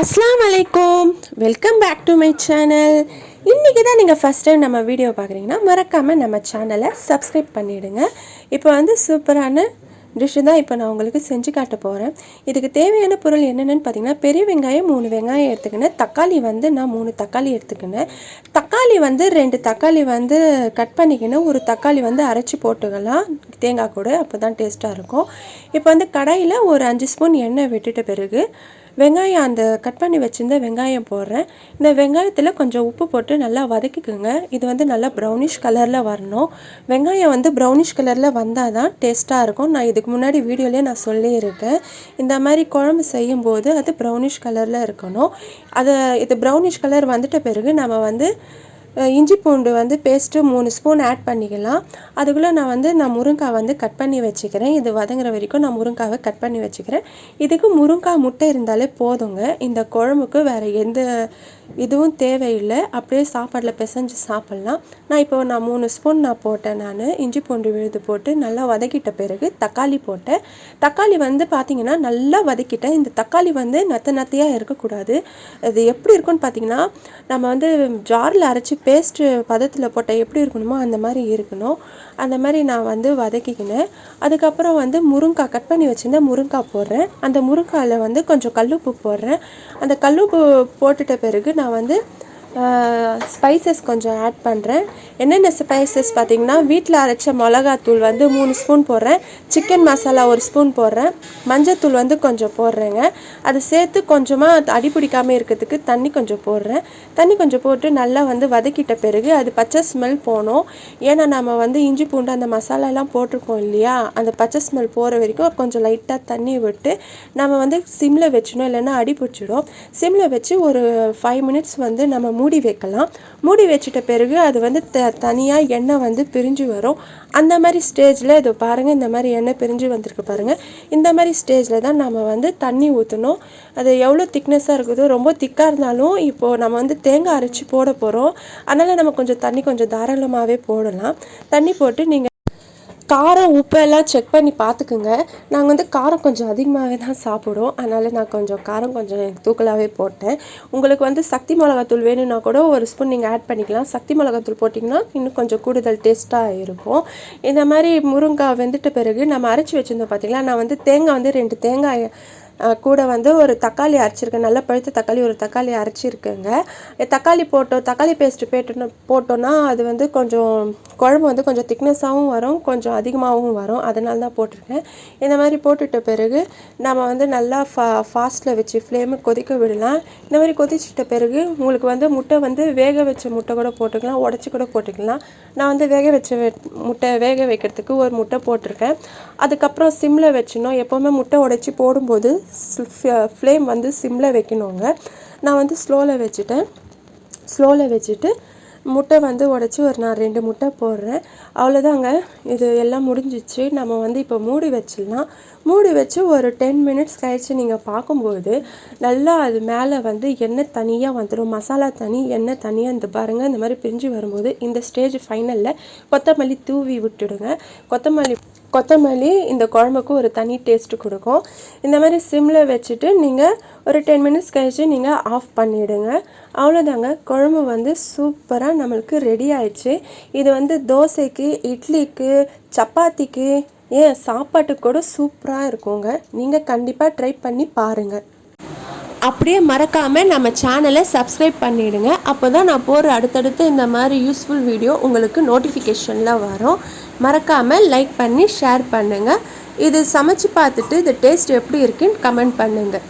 அஸ்லாம் வலைக்கும் welcome back to my channel இன்றைக்கி தான் நீங்கள் ஃபஸ்ட் டைம் நம்ம வீடியோ பார்க்குறீங்கன்னா மறக்காமல் நம்ம சேனலை சப்ஸ்கிரைப் பண்ணிவிடுங்க இப்போ வந்து சூப்பரான டிஷ்ஷு தான் இப்போ நான் உங்களுக்கு செஞ்சு காட்ட போகிறேன் இதுக்கு தேவையான பொருள் என்னென்னு பார்த்தீங்கன்னா பெரிய வெங்காயம் மூணு வெங்காயம் எடுத்துக்கினேன். தக்காளி வந்து நான் மூணு தக்காளி எடுத்துக்கினேன். தக்காளி வந்து ரெண்டு தக்காளி வந்து கட் பண்ணிக்கினேன். ஒரு தக்காளி வந்து அரைச்சி போட்டுக்கலாம். தேங்காய் கூட அப்போ தான் டேஸ்ட்டாக இருக்கும். இப்போ வந்து கடாயில் ஒரு அஞ்சு ஸ்பூன் எண்ணெய் விட்டுட்ட பிறகு வெங்காயம் அந்த கட் பண்ணி வச்சுருந்த வெங்காயம் போடுறேன். இந்த வெங்காயத்தில் கொஞ்சம் உப்பு போட்டு நல்லா வதக்கிக்கோங்க. இது வந்து நல்லா ப்ரௌனிஷ் கலரில் வரணும். வெங்காயம் வந்து ப்ரௌனிஷ் கலரில் வந்தால் தான் டேஸ்ட்டாக இருக்கும். நான் இதுக்கு முன்னாடி வீடியோலேயே நான் சொல்லியிருக்கேன். இந்த மாதிரி குழம்பு செய்யும்போது அது ப்ரௌனிஷ் கலரில் இருக்கணும். அதை இது ப்ரௌனிஷ் கலர் வந்துட்ட பிறகு நம்ம வந்து இஞ்சி பூண்டு வந்து பேஸ்ட்டு மூணு ஸ்பூன் ஆட் பண்ணிக்கலாம். அதுக்குள்ளே நான் வந்து நான் முருங்காய் வந்து கட் பண்ணி வச்சுக்கிறேன். இது வதங்குற வரைக்கும் நான் முருங்காவை கட் பண்ணி வச்சுக்கிறேன். இதுக்கு முருங்காய் முட்டை இருந்தாலே போதுங்க. இந்த குழம்புக்கு வேறு எந்த இதுவும் தேவையில்லை. அப்படியே சாப்பாட்டில் பிசைஞ்சு சாப்பிட்லாம். நான் இப்போ நான் மூணு ஸ்பூன் நான் போட்டேன் நான். இஞ்சி பூண்டு விழுது போட்டு நல்லா வதக்கிட்ட பிறகு தக்காளி போட்டேன். தக்காளி வந்து பார்த்திங்கன்னா நல்லா வதக்கிட்டேன். இந்த தக்காளி வந்து நத்த நத்தையாக இருக்கக்கூடாது. அது எப்படி இருக்கும்னு பார்த்திங்கன்னா நம்ம வந்து ஜாரில் அரைச்சி பேஸ்ட்டு பதத்தில் போட்டால் எப்படி இருக்கணுமோ அந்த மாதிரி இருக்கணும். அந்த மாதிரி நான் வந்து வதக்கிக்கினேன். அதுக்கப்புறம் வந்து முருங்காய் கட் பண்ணி வச்சுருந்தேன் முருங்காய் போடுறேன். அந்த முருங்காயில் வந்து கொஞ்சம் கல்லுப்பு போடுறேன். அந்த கல்லுப்பு போட்டுட்ட பிறகு நான் வந்து ஸ்பைசஸ் கொஞ்சம் ஆட் பண்ணுறேன் என்னென்ன ஸ்பைசஸ் பார்த்தீங்கன்னா வீட்டில் அரைச்ச மிளகாத்தூள் வந்து மூணு ஸ்பூன் போடுறேன். சிக்கன் மசாலா ஒரு ஸ்பூன் போடுறேன். மஞ்சத்தூள் வந்து கொஞ்சம் போடுறேங்க. அது சேர்த்து கொஞ்சமாக அடி பிடிக்காமல் இருக்கிறதுக்கு தண்ணி கொஞ்சம் போடுறேன். தண்ணி கொஞ்சம் போட்டு நல்லா வந்து வதக்கிட்ட பிறகு அது பச்சை ஸ்மெல் போகணும் ஏன்னா நம்ம வந்து இஞ்சி பூண்டு அந்த மசாலாலாம் போட்டிருக்கோம் இல்லையா? அந்த பச்சை ஸ்மெல் போகிற வரைக்கும் கொஞ்சம் லைட்டாக தண்ணி விட்டு நம்ம வந்து சிம்மில் வச்சிடணும் இல்லைன்னா அடி பிடிச்சிடும். சிம்மில் வச்சு ஒரு ஃபைவ் மினிட்ஸ் வந்து நம்ம மூடி வைக்கலாம். மூடி வச்சிட்ட பிறகு அது வந்து த தனியாக எண்ணெய் வந்து பிரிஞ்சு வரும். அந்த மாதிரி ஸ்டேஜில் இது பாருங்கள் இந்த மாதிரி எண்ணெய் பிரிஞ்சு வந்திருக்கு பாருங்கள் இந்த மாதிரி ஸ்டேஜில் தான் நம்ம வந்து தண்ணி ஊற்றணும் அது எவ்வளோ திக்னஸாக இருக்குதோ ரொம்ப திக்காக இருந்தாலும் இப்போது நம்ம வந்து தேங்காய் அரைச்சி போட போகிறோம் அதனால் நம்ம கொஞ்சம் தண்ணி கொஞ்சம் தாராளமாகவே போடலாம். தண்ணி போட்டு நீங்கள் காரம் உப்பு எல்லாம் செக் பண்ணி பார்த்துக்குங்க. நாங்கள் வந்து காரம் கொஞ்சம் அதிகமாகவே தான் சாப்பிடுவோம். அதனால் நான் கொஞ்சம் காரம் கொஞ்சம் தூக்கலாகவே போட்டேன். உங்களுக்கு வந்து சக்தி மிளகாத்தூள் வேணும்னா கூட ஒரு ஸ்பூன் நீங்கள் ஆட் பண்ணிக்கலாம். சக்தி மிளகாத்தூள் போட்டிங்கன்னா இன்னும் கொஞ்சம் கூடுதல் டேஸ்ட்டாக இருக்கும். இந்த மாதிரி முருங்காய் வெந்துட்ட பிறகு நம்ம அரைச்சி வச்சுருந்தோம் பார்த்தீங்களா நான் வந்து தேங்காய் வந்து ரெண்டு தேங்காய் கூட வந்து ஒரு தக்காளி அரைச்சிருக்கேன். நல்லா பழுத்த தக்காளி ஒரு தக்காளி அரைச்சிருக்கேங்க. தக்காளி போட்டோம் தக்காளி பேஸ்ட்டு போட்டோன்னா போட்டோன்னா அது வந்து கொஞ்சம் குழம்பு வந்து கொஞ்சம் திக்னஸாகவும் வரும் கொஞ்சம் அதிகமாகவும் வரும். அதனால தான் போட்டிருக்கேன். இந்த மாதிரி போட்டுட்ட பிறகு நம்ம வந்து நல்லா ஃபா ஃபாஸ்ட்டில் வச்சு ஃப்ளேமு கொதிக்க விடலாம். இந்த மாதிரி கொதிச்சிட்ட பிறகு உங்களுக்கு வந்து முட்டை வந்து வேக வச்ச முட்டை கூட போட்டுக்கலாம். உடச்சி கூட போட்டுக்கலாம். நான் வந்து வேக வச்ச முட்டை வேக வைக்கிறதுக்கு ஒரு முட்டை போட்டிருக்கேன். அதுக்கப்புறம் சிம்மில் வச்சுனோம் எப்போவுமே முட்டை உடச்சி போடும்போது ஃப்ளேம் வந்து சிம்மில் வைக்கணுங்க. நான் வந்து ஸ்லோவில் வச்சுட்டேன். ஸ்லோவில் வச்சுட்டு முட்டை வந்து உடச்சி ஒரு நான் ரெண்டு முட்டை போடுறேன். அவ்வளோதாங்க இது எல்லாம் முடிஞ்சிச்சு. நம்ம வந்து இப்போ மூடி வச்சிடலாம். மூடி வச்சு ஒரு டென் மினிட்ஸ் கழிச்சு நீங்கள் பார்க்கும்போது நல்லா அது மேலே வந்து எண்ணெய் தனியாக வந்துடும் மசாலா தனி எண்ணெய் தனியாக இந்த பாருங்கள் இந்த மாதிரி பிரிஞ்சு வரும்போது இந்த ஸ்டேஜ் ஃபைனலில் கொத்தமல்லி தூவி விட்டுடுங்க. கொத்தமல்லி கொத்தமல்லி இந்த குழம்புக்கு ஒரு தனி டேஸ்ட்டு கொடுக்கும். இந்த மாதிரி சிம்மில் வச்சுட்டு நீங்கள் ஒரு டென் மினிட்ஸ் கழித்து நீங்கள் ஆஃப் பண்ணிவிடுங்க அவ்வளோதாங்க குழம்பு வந்து சூப்பராக நம்மளுக்கு ரெடி ஆயிடுச்சு. இது வந்து தோசைக்கு இட்லிக்கு சப்பாத்திக்கு ஏன் சாப்பாட்டுக்கு கூட சூப்பராக இருக்குங்க. நீங்கள் கண்டிப்பாக ட்ரை பண்ணி பாருங்கள் அப்படியே மறக்காமல் நம்ம சேனலை சப்ஸ்கிரைப் பண்ணிவிடுங்க அப்போ தான் நான் போகிற அடுத்தடுத்து இந்த மாதிரி யூஸ்ஃபுல் வீடியோ உங்களுக்கு நோட்டிஃபிகேஷனில் வரும். மறக்காமல் லைக் பண்ணி ஷேர் பண்ணுங்கள் இது சமைச்சு பார்த்துட்டு இது டேஸ்ட் எப்படி இருக்குன்னு கமெண்ட் பண்ணுங்கள்